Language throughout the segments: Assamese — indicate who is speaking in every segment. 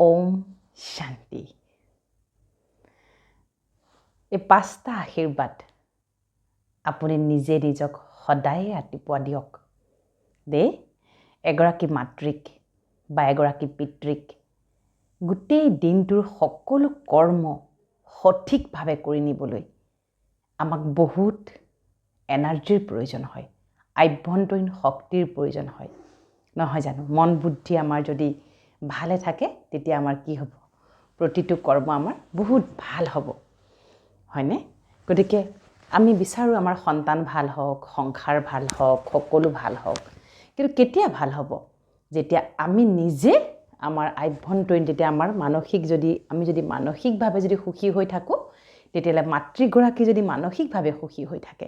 Speaker 1: ওম শান্তি এই পাঁচটা আশীৰ্বাদ আপুনি নিজে নিজক সদায়ে ৰাতিপুৱা দিয়ক দেই এগৰাকী মাতৃক বা এগৰাকী পিতৃক গোটেই দিনটোৰ সকলো কৰ্ম সঠিকভাৱে কৰি নিবলৈ আমাক বহুত এনাৰ্জিৰ প্ৰয়োজন হয় আভ্যন্তৰীণ শক্তিৰ প্ৰয়োজন হয় নহয় জানো মন বুদ্ধি আমাৰ যদি ভালে থাকে তেতিয়া আমাৰ কি হ'ব? প্ৰতিটো কৰ্ম আমাৰ বহুত ভাল হ'ব। হয়নে? গতিকে আমি বিচাৰোঁ আমাৰ সন্তান ভাল হওক সংসাৰ ভাল হওক সকলো ভাল হওক। কিন্তু কেতিয়া ভাল হ'ব? যেতিয়া আমি নিজে আমাৰ আভ্যন্তৰীণ তেতিয়া আমাৰ মানসিক যদি আমি যদি মানসিকভাৱে যদি সুখী হৈ থাকোঁ তেতিয়াহ'লে মাতৃগৰাকী যদি মানসিকভাৱে সুখী হৈ থাকে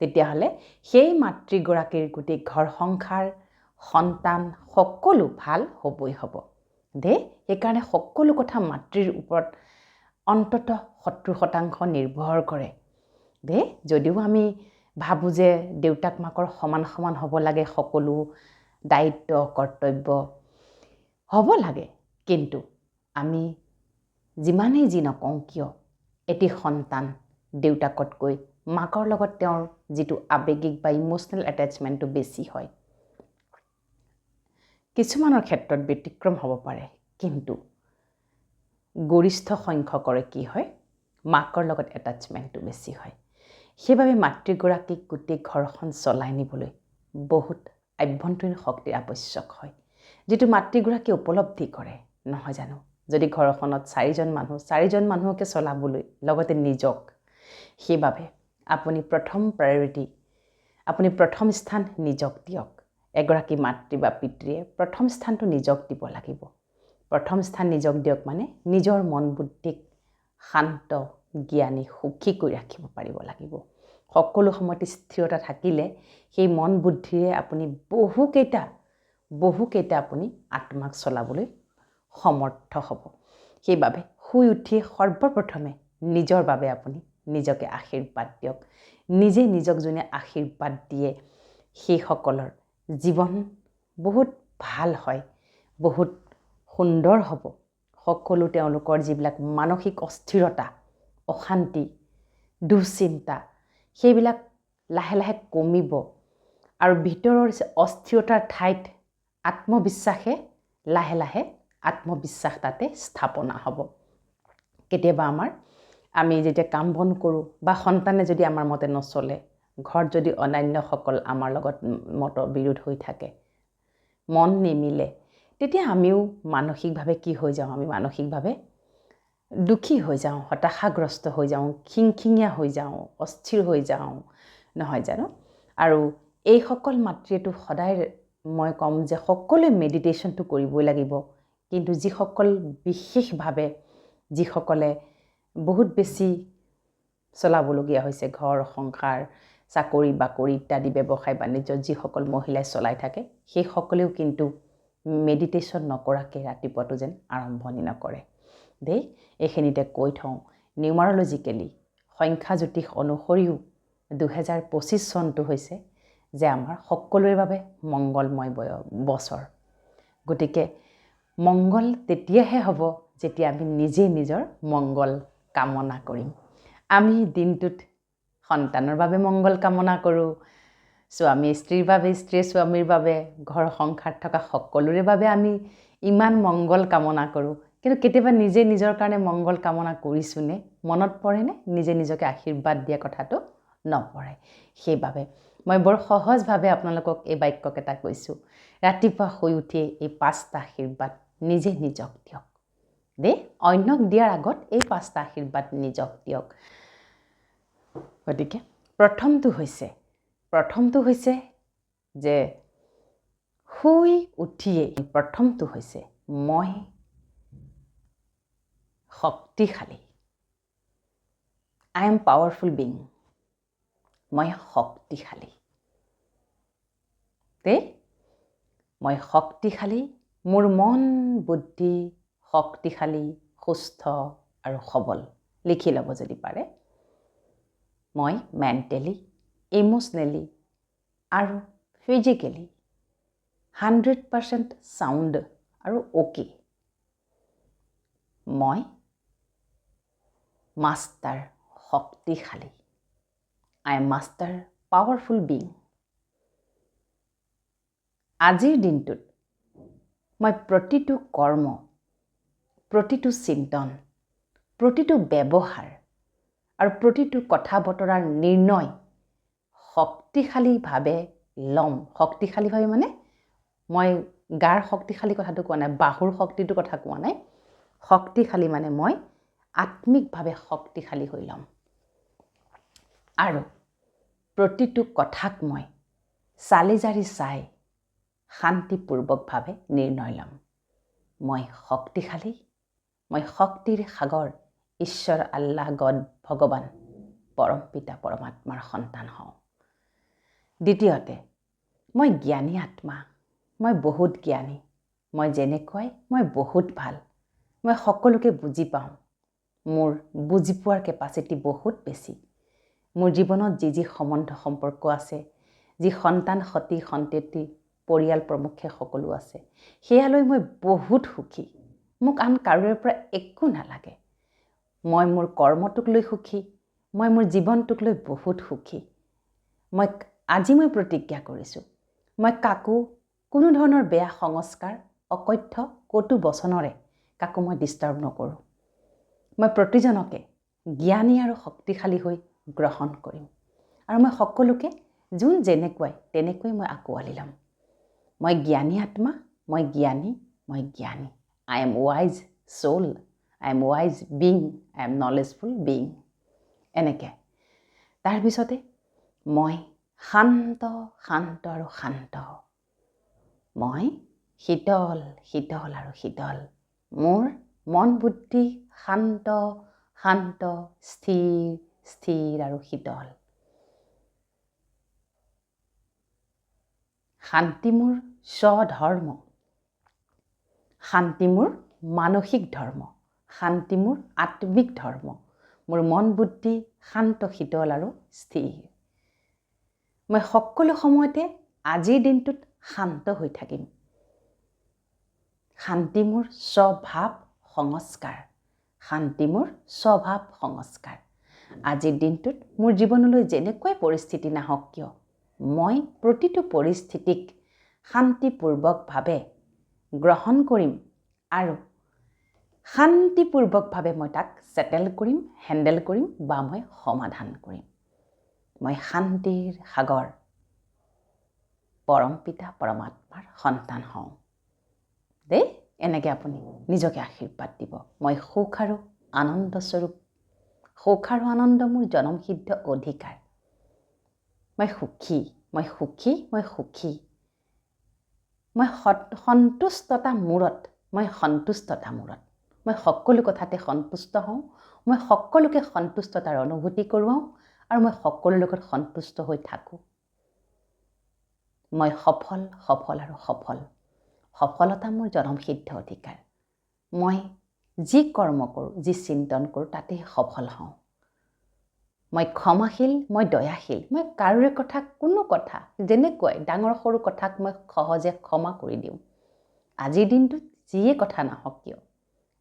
Speaker 1: তেতিয়াহ'লে সেই মাতৃগৰাকীৰ গোটেই ঘৰ সংসাৰ সন্তান সকলো ভাল হ'বই হ'ব। দেই সেইকাৰণে সকলো কথা মাতৃৰ ওপৰত অন্তত সত্তৰ শতাংশ নিৰ্ভৰ কৰে। দেই যদিও আমি ভাবোঁ যে দেউতাক মাকৰ সমান সমান হ'ব লাগে সকলো দায়িত্ব কৰ্তব্য হ'ব লাগে কিন্তু আমি যিমানেই যি নকওঁ কিয় এটি সন্তান দেউতাকতকৈ মাকৰ লগত তেওঁৰ যিটো আৱেগিক বা ইম'চনেল এটেচমেণ্টটো বেছি হয়। কিছুমানৰ ক্ষেত্ৰত ব্যতিক্ৰম হ'ব পাৰে কিন্তু গৰিষ্ঠ সংখ্যকৰে কি হয়? মাকৰ লগত এটাচমেণ্টটো বেছি হয়। সেইবাবে মাতৃগৰাকীক গোটেই ঘৰখন চলাই নিবলৈ বহুত আভ্যন্তৰীণ শক্তিৰ আৱশ্যক হয় যিটো মাতৃগৰাকীয়ে উপলব্ধি কৰে নহয় জানো? যদি ঘৰখনত চাৰিজন মানুহ চাৰিজন মানুহকে চলাবলৈ লগতে নিজক সেইবাবে আপুনি প্ৰথম প্ৰায়ৰিটি আপুনি প্ৰথম স্থান নিজক দিয়ক। এগৰাকী মাতৃ বা পিতৃয়ে প্ৰথম স্থানটো নিজক দিব লাগিব। প্ৰথম স্থান নিজক দিয়ক মানে নিজৰ মন বুদ্ধিক শান্ত জ্ঞানী সুখী কৰি ৰাখিব পাৰিব লাগিব। সকলো সময়তে স্থিৰতা থাকিলে সেই মন বুদ্ধিৰে আপুনি বহুকেইটা বহুকেইটা আপুনি আত্মাক চলাবলৈ সমৰ্থ হ'ব। সেইবাবে শুই উঠিয়ে সৰ্বপ্ৰথমে নিজৰ বাবে আপুনি নিজকে আশীৰ্বাদ দিয়ক। নিজে নিজক যোনে আশীৰ্বাদ দিয়ে সেইসকলৰ জীৱন বহুত ভাল হয় বহুত সুন্দৰ হ'ব। সকলো তেওঁলোকৰ যিবিলাক মানসিক অস্থিৰতা অশান্তি দুশ্চিন্তা সেইবিলাক লাহে লাহে কমিব আৰু ভিতৰৰ অস্থিৰতাৰ ঠাইত আত্মবিশ্বাসে লাহে লাহে আত্মবিশ্বাস তাতে স্থাপনা হ'ব। কেতিয়াবা আমাৰ আমি যেতিয়া কাম বন কৰোঁ বা সন্তানে যদি আমাৰ মতে নচলে ঘৰত যদি অন্যান্যসকল আমাৰ লগত মত বিৰোধ হৈ থাকে মন নিমিলে তেতিয়া আমিও মানসিকভাৱে কি হৈ যাওঁ? আমি মানসিকভাৱে দুখী হৈ যাওঁ হতাশাগ্ৰস্ত হৈ যাওঁ খিংখিঙীয়া হৈ যাওঁ অস্থিৰ হৈ যাওঁ নহয় জানো? আৰু এইসকল মাতৃয়েতো সদায় মই ক'ম যে সকলোৱে মেডিটেশ্যনটো কৰিবই লাগিব। কিন্তু যিসকল বিশেষভাৱে যিসকলে বহুত বেছি চলাবলগীয়া হৈছে ঘৰ সংসাৰ চাকৰি বাকৰি ইত্যাদি ব্যৱসায় বাণিজ্য যিসকল মহিলাই চলাই থাকে সেইসকলেও কিন্তু মেডিটেশ্যন নকৰাকৈ ৰাতিপুৱাটো যেন আৰম্ভণি নকৰে। দেই এইখিনিতে কৈ থওঁ নিউমাৰলজিকেলি সংখ্যা জ্যোতিষ অনুসৰিও দুহেজাৰ পঁচিছ চনটো হৈছে যে আমাৰ সকলোৰে বাবে মংগলময় বছৰ। গতিকে মংগল তেতিয়াহে হ'ব যেতিয়া আমি নিজে নিজৰ মংগল কামনা কৰিম। আমি দিনটোত সন্তানৰ বাবে মংগল কামনা কৰোঁ। স্বামী স্ত্ৰীৰ বাবে স্ত্ৰীয়ে স্বামীৰ বাবে ঘৰ সংসাৰত থকা সকলোৰে বাবে আমি ইমান মংগল কামনা কৰোঁ। কিন্তু কেতিয়াবা নিজে নিজৰ কাৰণে মংগল কামনা কৰিছোঁনে মনত পৰেনে? নিজে নিজকে আশীৰ্বাদ দিয়া কথাটো নপৰে। সেইবাবে মই বৰ সহজভাৱে আপোনালোকক এই বাক্যকেইটা কৈছোঁ। ৰাতিপুৱা শুই উঠিয়ে এই পাঁচটা আশীৰ্বাদ নিজে নিজক দিয়ক। দেই অন্যক দিয়াৰ আগত এই পাঁচটা আশীৰ্বাদ নিজক দিয়ক। গতিকে প্ৰথমটো হৈছে প্ৰথমটো হৈছে যে শুই উঠিয়েই প্ৰথমটো হৈছে মই শক্তিশালী। আই এম পাৱাৰফুল বিং মই শক্তিশালী। দেই মই শক্তিশালী মোৰ মন বুদ্ধি শক্তিশালী সুস্থ আৰু সবল। লিখি ল'ব যদি পাৰে। মই মেণ্টেলি ইম'চনেলি আৰু ফিজিকেলি হাণ্ড্ৰেড পাৰ্চেণ্ট চাউণ্ড আৰু অ'কে। মই মাষ্টাৰ শক্তিশালী। I am master powerful being আজিৰ দিনটোত মই প্ৰতিটো কৰ্ম প্ৰতিটো চিন্তন প্ৰতিটো ব্যৱহাৰ আৰু প্ৰতিটো কথা বতৰাৰ নিৰ্ণয় শক্তিশালীভাৱে ল'ম। শক্তিশালীভাৱে মানে মই গাৰ শক্তিশালী কথাটো কোৱা নাই বাহুৰ শক্তিটোৰ কথা কোৱা নাই। শক্তিশালী মানে মই আত্মিকভাৱে শক্তিশালী হৈ ল'ম। আৰু প্ৰতিটো কথাক মই চালি জাৰি চাই শান্তিপূৰ্বকভাৱে নিৰ্ণয় ল'ম। মই শক্তিশালী মই শক্তিৰ সাগৰ ঈশ্বৰ আল্লাহ গড ভগৱান পৰম পিতা পৰমাত্মাৰ সন্তান হওঁ। দ্বিতীয়তে মই জ্ঞানী আত্মা মই বহুত জ্ঞানী মই যেনেকুৱাই মই বহুত ভাল মই সকলোকে বুজি পাওঁ মোৰ বুজি পোৱাৰ কেপাচিটি বহুত বেছি। মোৰ জীৱনত যি যি সম্বন্ধ সম্পৰ্ক আছে যি সন্তান সতী সন্ততি পৰিয়াল প্ৰমুখে সকলো আছে সেয়ালৈ মই বহুত সুখী। মোক আন কাৰোৰে পৰা একো নালাগে। মই মোৰ কৰ্মটোক লৈ সুখী মই মোৰ জীৱনটোক লৈ বহুত সুখী। মই আজি মই প্ৰতিজ্ঞা কৰিছোঁ। মই কাকো কোনো ধৰণৰ বেয়া সংস্কাৰ অকথ্য কটু বচনেৰে কাকো মই ডিষ্টাৰ্ব নকৰোঁ। মই প্ৰতিজনকে জ্ঞানী আৰু শক্তিশালী হৈ গ্ৰহণ কৰিম আৰু মই সকলোকে যোন যেনেকুৱাই তেনেকৈ মই আঁকোৱালি ল'ম। মই জ্ঞানী আত্মা মই জ্ঞানী মই জ্ঞানী। I am wise soul I am wise being I am knowledgeful being এনেকৈ তাৰপিছতে মই শান্ত শান্ত আৰু শান্ত। মই শীতল শীতল আৰু শীতল। মোৰ মন বুদ্ধি শান্ত শান্ত স্থিৰ স্থিৰ আৰু শীতল। শান্তি মোৰ স্বধৰ্ম। শান্তি মোৰ মানসিক ধৰ্ম। শান্তি মোৰ আত্মিক ধৰ্ম। মোৰ মন বুদ্ধি শান্ত, শীতল আৰু স্থিৰ। মই সকলো সময়তে আজিৰ দিনটোত শান্ত হৈ থাকিম। শান্তি মোৰ স্বভাৱ সংস্কাৰ। শান্তি মোৰ স্বভাৱ সংস্কাৰ। আজিৰ দিনটোত মোৰ জীৱনলৈ যেনেকুৱাই পৰিস্থিতি নাহক কিয়, মই প্ৰতিটো পৰিস্থিতিক শান্তিপূৰ্বকভাৱে গ্ৰহণ কৰিম আৰু শান্তিপূৰ্বকভাৱে মই তাক ছেটেল কৰিম হেণ্ডেল কৰিম বা মই সমাধান কৰিম। মই শান্তিৰ সাগৰ পৰম পিতা পৰমাত্মাৰ সন্তান হওঁ। দেই এনেকৈ আপুনি নিজকে আশীৰ্বাদ দিব। মই সুখ আৰু আনন্দস্বৰূপ সুখ আৰু আনন্দ মোৰ জনমসিদ্ধ অধিকাৰ। মই সুখী মই সুখী মই সুখী। মই সন্তুষ্টতা মূৰত মই সন্তুষ্টতা মূৰত। মই সকলো কথাতে সন্তুষ্ট হওঁ মই সকলোকে সন্তুষ্টতাৰ অনুভূতি কৰোৱাওঁ আৰু মই সকলোৰ লগত সন্তুষ্ট হৈ থাকোঁ। মই সফল সফল আৰু সফল। সফলতা মোৰ জনমসিদ্ধ অধিকাৰ। মই যি কৰ্ম কৰোঁ যি চিন্তন কৰোঁ তাতেই সফল হওঁ। মই ক্ষমাশীল মই দয়াশীল। মই কাৰোৰে কথা কোনো কথা যেনেকুৱাই ডাঙৰ সৰু কথাক মই সহজে ক্ষমা কৰি দিওঁ। আজিৰ দিনটোত যিয়ে কথা নাহক কিয়?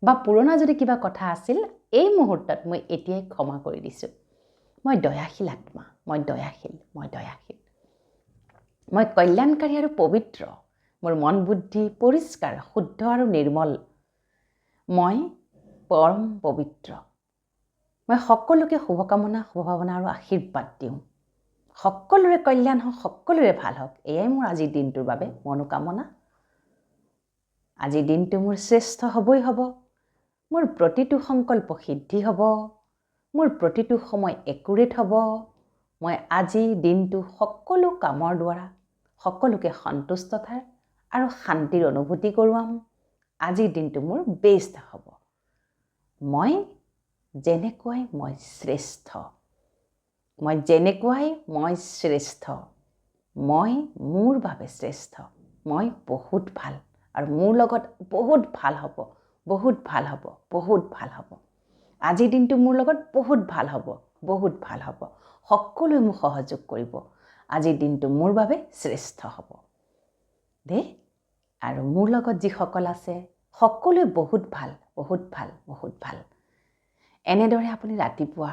Speaker 1: বা পুৰণা যদি কিবা কথা আছিল এই মুহূৰ্তত মই এতিয়াই ক্ষমা কৰি দিছোঁ। মই দয়াশীল আত্মা মই দয়াশীল মই দয়াশীল। মই কল্যাণকাৰী আৰু পবিত্ৰ মোৰ মন বুদ্ধি পৰিষ্কাৰ শুদ্ধ আৰু নিৰ্মল। মই পৰম পবিত্ৰ। মই সকলোকে শুভকামনা শুভভাৱনা আৰু আশীৰ্বাদ দিওঁ। সকলোৰে কল্যাণ হওক সকলোৰে ভাল হওক এয়াই মোৰ আজিৰ দিনটোৰ বাবে মনোকামনা। আজিৰ দিনটো মোৰ শ্ৰেষ্ঠ হ'বই হ'ব। মোৰ প্ৰতিটো সংকল্প সিদ্ধি হ'ব মোৰ প্ৰতিটো সময় একুৰেট হ'ব মই আজি দিনটো সকলো কামৰ দ্বাৰা সকলোকে সন্তুষ্টতাৰ আৰু শান্তিৰ অনুভূতি কৰোৱাম। আজিৰ দিনটো মোৰ বেষ্ট হ'ব। মই যেনেকুৱাই মই শ্ৰেষ্ঠ মই যেনেকুৱাই মই শ্ৰেষ্ঠ মই মোৰ বাবে শ্ৰেষ্ঠ মই বহুত ভাল আৰু মোৰ লগত বহুত ভাল হ'ব। বহুত ভাল হ'ব বহুত ভাল হ'ব। আজিৰ দিনটো মোৰ লগত বহুত ভাল হ'ব বহুত ভাল হ'ব। সকলোৱে মোক সহযোগ কৰিব। আজিৰ দিনটো মোৰ বাবে শ্ৰেষ্ঠ হ'ব। দেই আৰু মোৰ লগত যিসকল আছে সকলোৱে বহুত ভাল বহুত ভাল বহুত ভাল। এনেদৰে আপুনি ৰাতিপুৱা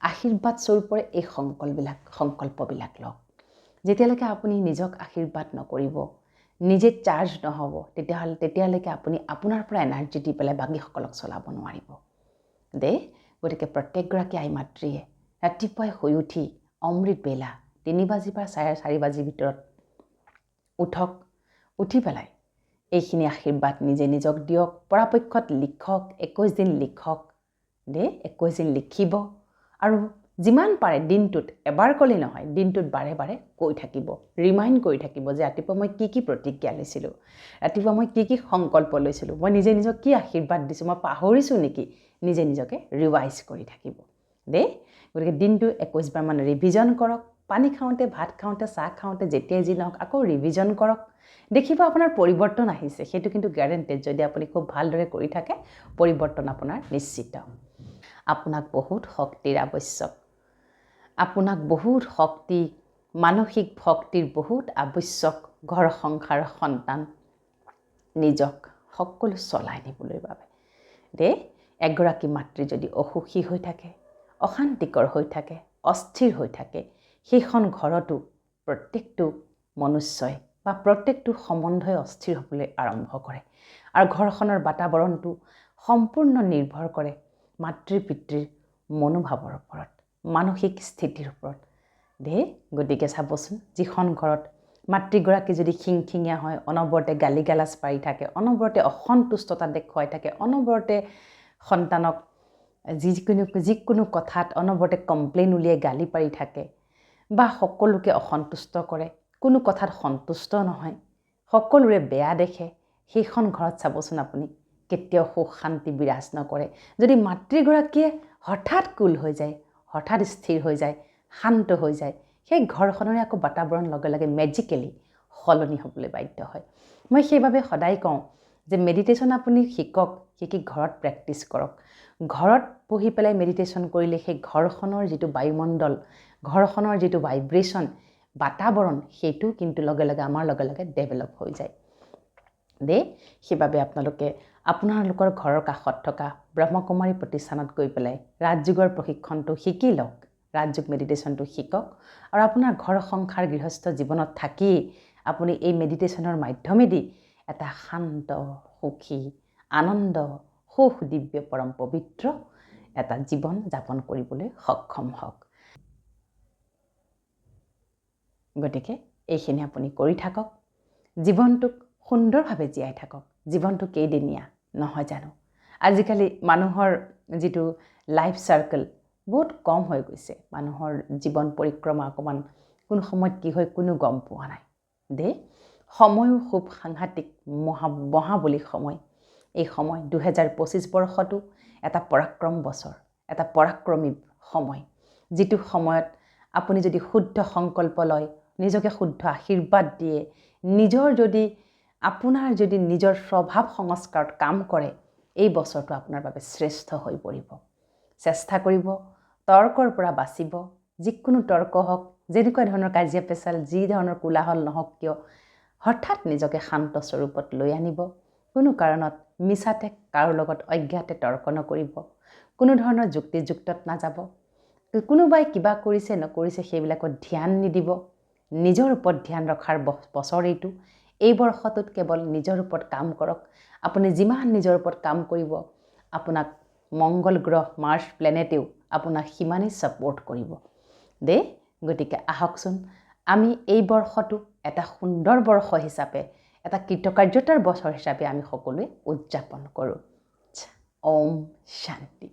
Speaker 1: আশীৰ্বাদ স্বৰূপৰে এই সংকল্পবিলাক সংকল্পবিলাক লওক। যেতিয়ালৈকে আপুনি নিজক আশীৰ্বাদ নকৰিব নিজে চাৰ্জ নহ'ব তেতিয়াহ'লে তেতিয়ালৈকে আপুনি আপোনাৰ পৰা এনাৰ্জি দি পেলাই বাকীসকলক চলাব নোৱাৰিব। দেই গতিকে প্ৰত্যেকগৰাকী আই মাতৃয়ে ৰাতিপুৱাই শুই উঠি অমৃত বেলা তিনি বাজিৰ পৰা চাৰে চাৰি বাজিৰ ভিতৰত উঠক উঠি পেলাই এইখিনি আশীৰ্বাদ নিজে নিজক দিয়ক পৰাপক্ষত লিখক একৈছ দিন লিখক দেই একৈছ দিন লিখিব আৰু যিমান পাৰে দিনটোত এবাৰ ক'লেই নহয় দিনটোত বাৰে বাৰে কৈ থাকিব ৰিমাইণ্ড কৰি থাকিব যে ৰাতিপুৱা মই কি কি প্ৰতিজ্ঞা লৈছিলোঁ ৰাতিপুৱা মই কি কি সংকল্প লৈছিলোঁ মই নিজে নিজক কি আশীৰ্বাদ দিছোঁ মই পাহৰিছোঁ নেকি নিজে নিজকে ৰিভাইজ কৰি থাকিব। দেই গতিকে দিনটো একৈছবাৰমান ৰিভিজন কৰক পানী খাওঁতে ভাত খাওঁতে চাহ খাওঁতে যেতিয়াই যি নহওক আকৌ ৰিভিজন কৰক। দেখিব আপোনাৰ পৰিৱৰ্তন আহিছে সেইটো কিন্তু গেৰেণ্টেড যদি আপুনি খুব ভালদৰে কৰি থাকে পৰিৱৰ্তন আপোনাৰ নিশ্চিত। আপোনাক বহুত শক্তিৰ আৱশ্যক। আপোনাক বহুত শক্তি মানসিক শক্তিৰ বহুত আৱশ্যক ঘৰ সংসাৰ সন্তান নিজক সকলো চলাই নিবলৈ বাবে। দেই এগৰাকী মাতৃ যদি অসুখী হৈ থাকে অশান্তিকৰ হৈ থাকে অস্থিৰ হৈ থাকে সেইখন ঘৰতো প্ৰত্যেকটো মনুষ্যই বা প্ৰত্যেকটো সম্বন্ধই অস্থিৰ হ'বলৈ আৰম্ভ কৰে আৰু ঘৰখনৰ বাতাৱৰণটো সম্পূৰ্ণ নিৰ্ভৰ কৰে মাতৃ পিতৃৰ মনোভাৱৰ ওপৰত। মানসিক স্থিতিৰ ওপৰত। দেই গতিকে চাবচোন যিখন ঘৰত মাতৃগৰাকী যদি খিংখিঙীয়া হয় অনবৰতে গালি গালাজ পাৰি থাকে অনবৰতে অসন্তুষ্টতা দেখুৱাই থাকে অনবৰতে সন্তানক যিকোনো যিকোনো কথাত অনবৰতে কমপ্লেইন উলিয়াই গালি পাৰি থাকে বা সকলোকে অসন্তুষ্ট কৰে কোনো কথাত সন্তুষ্ট নহয় সকলোৰে বেয়া দেখে সেইখন ঘৰত চাবচোন আপুনি কেতিয়াও সুখ শান্তি বিৰাজ নকৰে। যদি মাতৃগৰাকীয়ে হঠাৎ কুল হৈ যায় হঠাৎ স্থিৰ হৈ যায় শান্ত হৈ যায়। সেই ঘৰখনৰে আকৌ বাতাৱৰণ লগে লগে মেজিকেলি সলনি হ'বলৈ বাধ্য হয়। মই সেইবাবে সদায় কওঁ যে মেডিটেশ্যন আপুনি শিকক শিকি ঘৰত প্ৰেক্টিছ কৰক। ঘৰত বহি পেলাই মেডিটেশ্যন কৰিলে সেই ঘৰখনৰ যিটো বায়ুমণ্ডল ঘৰখনৰ যিটো ভাইব্ৰেশ্যন বাতাৱৰণ সেইটো কিন্তু লগে লগে আমাৰ লগে লগে ডেভেলপ হৈ যায়। দেই সেইবাবে আপোনালোকে আপোনালোকৰ ঘৰৰ কাষত থকা ব্ৰহ্মকুমাৰী প্ৰতিষ্ঠানত গৈ পেলাই ৰাজযোগৰ প্ৰশিক্ষণটো শিকি লওক ৰাজযোগ মেডিটেশ্যনটো শিকক আৰু আপোনাৰ ঘৰ সংসাৰ গৃহস্থ জীৱনত থাকি আপুনি এই মেডিটেশ্যনৰ মাধ্যমেদি এটা শান্ত সুখী আনন্দ সুখ দিব্য পৰম পবিত্ৰ এটা জীৱন যাপন কৰিবলৈ সক্ষম হওক। গতিকে এইখিনি আপুনি কৰি থাকক। জীৱনটোক সুন্দৰভাৱে জীয়াই থাকক। জীৱনটো কেইদিনীয়া নহয় জানো? আজিকালি মানুহৰ যিটো লাইফ চাৰ্কেল বহুত কম হৈ গৈছে। মানুহৰ জীৱন পৰিক্ৰমা অকণমান কোন সময়ত কি হয় কোনো গম পোৱা নাই। দেই সময়ো খুব সাংঘাতিক মহা মহাবলী সময়। এই সময় দুহেজাৰ পঁচিছ বৰ্ষটো এটা পৰাক্ৰম বছৰ এটা পৰাক্ৰমী সময়। যিটো সময়ত আপুনি যদি শুদ্ধ সংকল্প লয় নিজকে শুদ্ধ আশীৰ্বাদ দিয়ে নিজৰ যদি আপোনাৰ যদি নিজৰ স্বভাৱ সংস্কাৰত কাম কৰে এই বছৰটো আপোনাৰ বাবে শ্ৰেষ্ঠ হৈ পৰিব। চেষ্টা কৰিব তৰ্কৰ পৰা বাচিব যিকোনো তৰ্ক হওক যেনেকুৱা ধৰণৰ কাজিয়া পেচাল যি ধৰণৰ কোলাহল নহওক কিয় হঠাৎ নিজকে শান্ত স্বৰূপত লৈ আনিব। কোনো কাৰণত মিছাতে কাৰো লগত অজ্ঞাতে তৰ্ক নকৰিব। কোনো ধৰণৰ যুক্তিযুক্তত নাযাব। কোনোবাই কিবা কৰিছে নকৰিছে সেইবিলাকত ধ্যান নিদিব। নিজৰ ওপৰত ধ্যান ৰখাৰ বছৰ এইটো। এই বৰ্ষটোত কেৱল নিজৰ ওপৰত কাম কৰক। আপুনি যিমান নিজৰ ওপৰত কাম কৰিব আপোনাক মংগল গ্ৰহ মাৰ্চ প্লেনেটেও আপোনাক সিমানেই ছাপৰ্ট কৰিব। দেই গতিকে আহকচোন আমি এই বৰ্ষটো এটা সুন্দৰ বৰ্ষ হিচাপে এটা কৃতকাৰ্যতাৰ বছৰ হিচাপে আমি সকলোৱে উদযাপন কৰোঁ। ওম শান্তি।